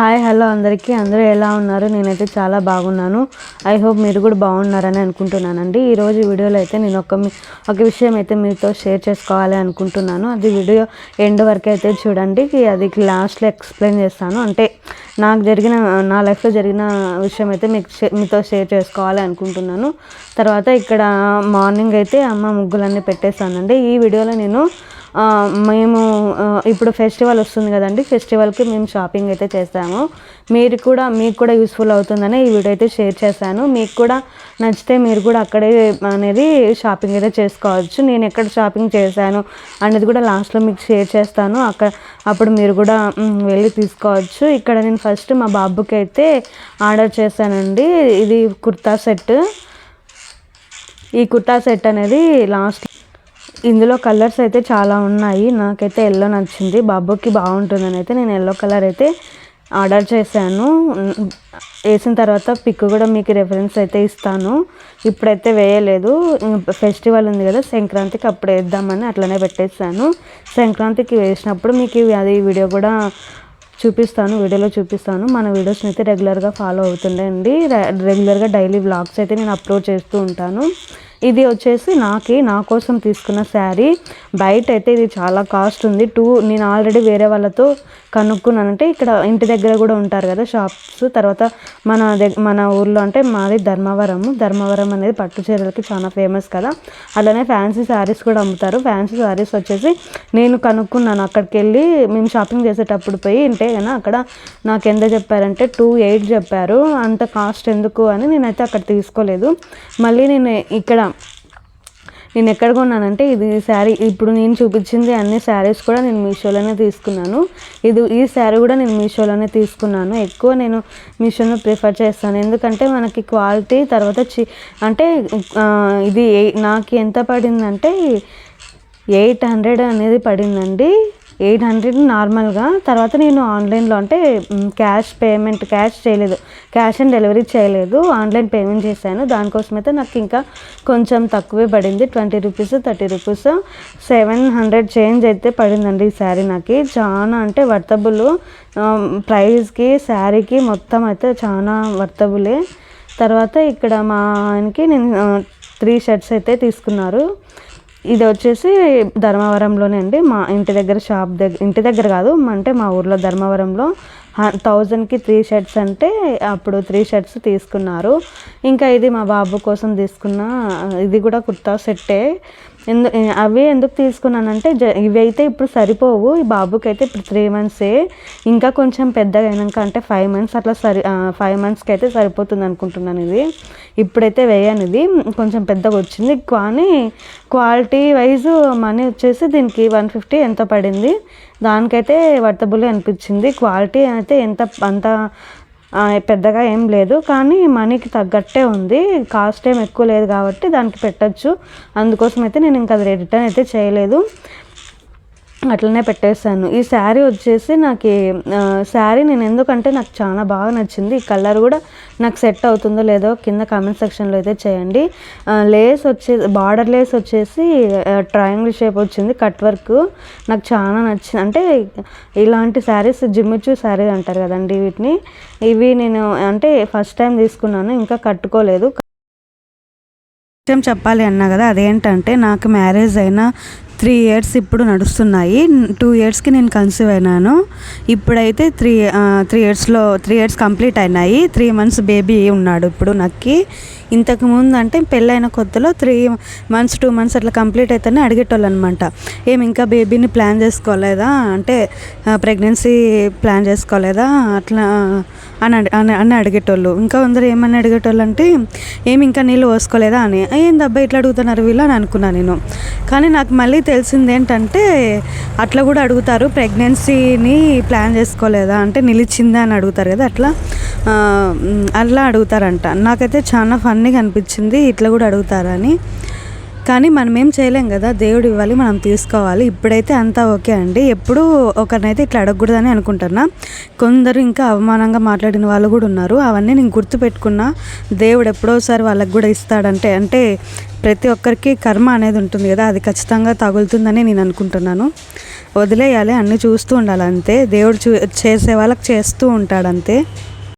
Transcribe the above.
Hi hello అందరికీ. అందరూ ఎలా ఉన్నారు? నేనైతే చాలా బాగున్నాను. ఐ హోప్ మీరు కూడా బాగున్నారని అనుకుంటున్నానండి. ఈరోజు వీడియోలో అయితే నేను ఒక మీ- ఒక విషయం అయితే మీతో షేర్ చేసుకోవాలి అనుకుంటున్నాను. అది వీడియో ఎండ్ వరకు అయితే చూడండి. అది లాస్ట్లో ఎక్స్ప్లెయిన్ చేస్తాను. అంటే నాకు జరిగిన నా లైఫ్లో జరిగిన విషయం అయితే మీకు మీతో షేర్ చేసుకోవాలి అనుకుంటున్నాను. తర్వాత ఇక్కడ మార్నింగ్ అయితే అమ్మ ముగ్గులన్నీ పెట్టేస్తానండి ఈ వీడియోలో నేను మేము ఇప్పుడు ఫెస్టివల్ వస్తుంది కదండి ఫెస్టివల్కి మేము షాపింగ్ అయితే చేస్తాము. మీరు కూడా మీకు కూడా యూస్ఫుల్ అవుతుందని ఈ వీడియో అయితే షేర్ చేశాను. మీకు కూడా నచ్చితే మీరు కూడా అక్కడే అనేది షాపింగ్ అయితే చేసుకోవచ్చు. నేను ఎక్కడ షాపింగ్ చేశాను అనేది కూడా లాస్ట్లో మీకు షేర్ చేస్తాను. అక్కడ అప్పుడు మీరు కూడా వెళ్ళి తీసుకోవచ్చు. ఇక్కడ నేను ఫస్ట్ మా బాబుకి అయితే ఆర్డర్ చేశానండి. ఇది కుర్తా సెట్. ఈ కుర్తా సెట్ అనేది లాస్ట్ ఇందులో కలర్స్ అయితే చాలా ఉన్నాయి. నాకైతే ఎల్లో నచ్చింది. బాబుకి బాగుంటుందని అయితే నేను ఎల్లో కలర్ అయితే ఆర్డర్ చేశాను. వేసిన తర్వాత పిక్ కూడా మీకు రెఫరెన్స్ అయితే ఇస్తాను. ఇప్పుడైతే వేయలేదు. ఫెస్టివల్ ఉంది కదా సంక్రాంతికి అప్పుడు వేద్దామని అట్లనే పెట్టేశాను. సంక్రాంతికి వేసినప్పుడు మీకు అది వీడియో కూడా చూపిస్తాను వీడియోలో చూపిస్తాను. మన వీడియోస్ని అయితే రెగ్యులర్గా ఫాలో అవుతుండండి. రెగ్యులర్గా డైలీ వ్లాగ్స్ అయితే నేను అప్లోడ్ చేస్తూ ఉంటాను. ఇది వచ్చేసి నాకి నా కోసం తీసుకున్న శారీ. బయట అయితే ఇది చాలా కాస్ట్ ఉంది. టూ నేను ఆల్రెడీ వేరే వాళ్ళతో కనుక్కున్నానంటే ఇక్కడ ఇంటి దగ్గర కూడా ఉంటారు కదా షాప్స్. తర్వాత మన దగ్ మన ఊర్లో అంటే మాది ధర్మవరం. ధర్మవరం అనేది పట్టు చీరలకి చాలా ఫేమస్ కదా. అలానే ఫ్యాన్సీ శారీస్ కూడా అమ్ముతారు. ఫ్యాన్సీ శారీస్ వచ్చేసి నేను కనుక్కున్నాను. అక్కడికి వెళ్ళి మేము షాపింగ్ చేసేటప్పుడు పోయి ఉంటే కదా అక్కడ నాకు ఎంత చెప్పారంటే టూ ఎయిట్ చెప్పారు. అంత కాస్ట్ ఎందుకు అని నేనైతే అక్కడ తీసుకోలేదు. మళ్ళీ నేను ఇక్కడ నేను ఎక్కడ కొన్నానంటే ఇది శారీ ఇప్పుడు నేను చూపించింది అన్ని శారీస్ కూడా నేను మీషోలోనే తీసుకున్నాను. ఇది ఈ శారీ కూడా నేను మీషోలోనే తీసుకున్నాను. ఎక్కువ నేను మీషోను ప్రిఫర్ చేస్తాను. ఎందుకంటే మనకి క్వాలిటీ తర్వాత చి అంటే ఇది ఏ- నాకు ఎంత పడిందంటే ఎయిట్ హండ్రెడ్ అనేది పడిందండి. ఎయిట్ హండ్రెడ్ నార్మల్గా. తర్వాత నేను ఆన్లైన్లో అంటే క్యాష్ పేమెంట్ క్యాష్ చేయలేదు. క్యాష్ ఆన్ డెలివరీ చేయలేదు. ఆన్లైన్ పేమెంట్ చేశాను. దానికోసం అయితే నాకు ఇంకా కొంచెం తక్కువే పడింది. Twenty rupees thirty rupees seven hundred change అయితే పడిందండి ఈ శారీ నాకు. చాలా అంటే వర్తబుల్. ప్రైస్కి శారీకి మొత్తం అయితే చాలా వర్తబులే. తర్వాత ఇక్కడ మా ఆయనకి నేను త్రీ షర్ట్స్ అయితే తీసుకున్నారు. ఇది వచ్చేసి ధర్మవరంలోనే అండి. మా ఇంటి దగ్గర షాప్ దగ్గర ఇంటి దగ్గర కాదు అంటే మా ఊర్లో ధర్మవరంలో థౌజండ్కి త్రీ షర్ట్స్ అంటే అప్పుడు త్రీ షర్ట్స్ తీసుకున్నారు. ఇంకా ఇది మా బాబు కోసం తీసుకున్న ఇది కూడా కుర్తా సెట్టే. ఎందు అవి ఎందుకు తీసుకున్నానంటే జ ఇవి అయితే ఇప్పుడు సరిపోవు. ఈ బాబుకి అయితే ఇప్పుడు త్రీ మంత్సే ఇంకా కొంచెం పెద్దగా అయినాక అంటే ఫైవ్ మంత్స్ అట్లా సరి ఫైవ్ మంత్స్కి అయితే సరిపోతుంది అనుకుంటున్నాను ఇది. ఇప్పుడైతే వేయను ఇది. కొంచెం పెద్దగా వచ్చింది. కానీ క్వాలిటీ వైజ్ మనీ వచ్చేసి దీనికి వన్ ఫిఫ్టీ ఎంత పడింది? దానికైతే వర్తబుల్ అనిపించింది. క్వాలిటీ అయితే ఎంత అంత పెద్దగా ఏం లేదు కానీ మనీకి తగ్గట్టే ఉంది. కాస్ట్ ఏం ఎక్కువ లేదు కాబట్టి దానికి పెట్టచ్చు. అందుకోసం అయితే నేను ఇంకా అది రిటర్న్ అయితే చేయలేదు. అట్లనే పెట్టేశాను. ఈ శారీ వచ్చేసి నాకు శారీ నేను ఎందుకంటే నాకు చాలా బాగా నచ్చింది. ఈ కలర్ కూడా నాకు సెట్ అవుతుందో లేదో కింద కామెంట్ సెక్షన్లో అయితే చేయండి. లేస్ వచ్చేసి బార్డర్ లేస్ వచ్చేసి ట్రయాంగిల్ షేప్ వచ్చింది కట్ వర్క్. నాకు చాలా నచ్చింది అంటే ఇలాంటి శారీస్ జిమ్మిచ్చు శారీ అంటారు కదండి వీటిని. ఇవి నేను అంటే ఫస్ట్ టైం తీసుకున్నాను ఇంకా కట్టుకోలేదు. విషయం చెప్పాలి అన్నా కదా అదేంటంటే నాకు మ్యారేజ్ అయిన త్రీ ఇయర్స్ ఇప్పుడు నడుస్తున్నాయి. టూ ఇయర్స్కి నేను కన్సీవ్ అయినాను. ఇప్పుడైతే త్రీ త్రీ ఇయర్స్లో త్రీ ఇయర్స్ కంప్లీట్ అయినాయి. త్రీ మంత్స్ బేబీ ఉన్నాడు ఇప్పుడు నాకు ఇంతకు ముందు అంటే పెళ్ళైన కొత్తలో త్రీ మంత్స్ టూ మంత్స్ అట్లా కంప్లీట్ అయితేనే అడిగేటోళ్ళు అనమాట ఏమి ఇంకా బేబీని ప్లాన్ చేసుకోలేదా? అంటే ప్రెగ్నెన్సీ ప్లాన్ చేసుకోలేదా? అట్లా అని అడి- అని అని అడిగేటోళ్ళు. ఇంకా కొందరు ఏమని అడిగేటోళ్ళు అంటే ఏమి ఇంకా నీళ్ళు పోసుకోలేదా అని. ఏం అబ్బాయి ఇట్లా అడుగుతున్నారు వీళ్ళు? అని అనుకున్నాను నేను. కానీ నాకు మళ్ళీ తెలిసింది ఏంటంటే అట్లా కూడా అడుగుతారు ప్రెగ్నెన్సీని ప్లాన్ చేసుకోలేదా? అంటే నిలిచిందా అని అడుగుతారు కదా అట్లా? అట్లా అడుగుతారంట. నాకైతే చాలా ఫన్నీగా అనిపించింది ఇట్లా కూడా అడుగుతారని. కానీ మనం ఏం చేయలేం కదా దేవుడు ఇవ్వాలి మనం తీసుకోవాలి. ఇప్పుడైతే అంతా ఓకే అండి. ఎప్పుడు ఒకరినైతే ఇట్లా అడగకూడదని అనుకుంటున్నా. కొందరు ఇంకా అవమానంగా మాట్లాడిన వాళ్ళు కూడా ఉన్నారు. అవన్నీ నేను గుర్తుపెట్టుకున్నా. దేవుడు ఎప్పుడోసారి వాళ్ళకి కూడా ఇస్తాడంటే అంటే ప్రతి ఒక్కరికి కర్మ అనేది ఉంటుంది కదా అది ఖచ్చితంగా తగులుతుందని నేను అనుకుంటున్నాను. వదిలేయాలి అన్నీ చూస్తూ ఉండాలి అంతే దేవుడు చూ చేసే వాళ్ళకి చేస్తూ ఉంటాడంతే.